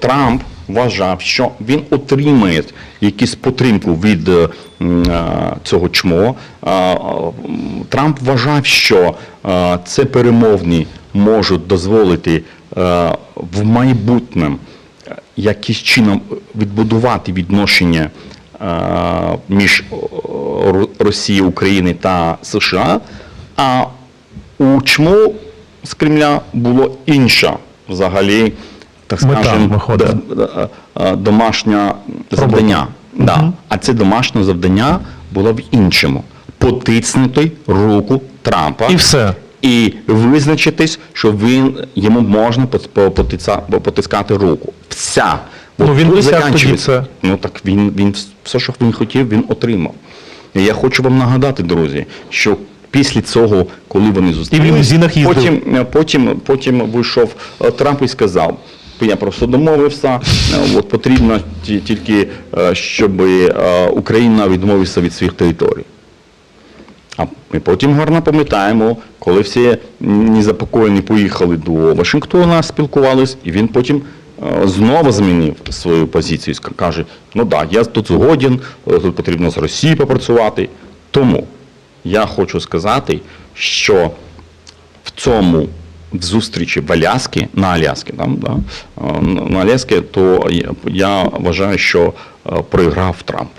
Трамп вважав, що він отримає якусь підтримку від е, е, цього чмо. М, Трамп вважав, що е, це перемовні можуть дозволити е, в майбутньому е, якимось чином відбудувати відношення е, між е, Росією, Україною та США. А у чому з Кремля було інша взагалі, так скажемо, д- е, домашнє завдання. Да. А це домашнє завдання було в іншому: потиснути руку Трампа І все. і визначитись, що він йому можна пот- потискати руку. Вся. Ну, він тут тоді це. Ну так він, він все, що він хотів, він отримав. І я хочу вам нагадати, друзі, що після цього, коли вони зустрілися, потім, е, потім, потім вийшов е, Трамп і сказав. Я просто домовився. е, От потрібно тільки, е, щоб е, Україна відмовилася від своїх територій. А ми потім гарно пам'ятаємо, коли всі незапокоєні поїхали до Вашингтона, спілкувались, і він потім знову змінив свою позицію. Каже: ну так, я тут згоден, тут потрібно з Росією попрацювати. Тому я хочу сказати, що в цьому в зустрічі в Аляскі, на Аляскі, там, да, е, на Аляскі, то я, вважаю, що програв проіграв Трамп.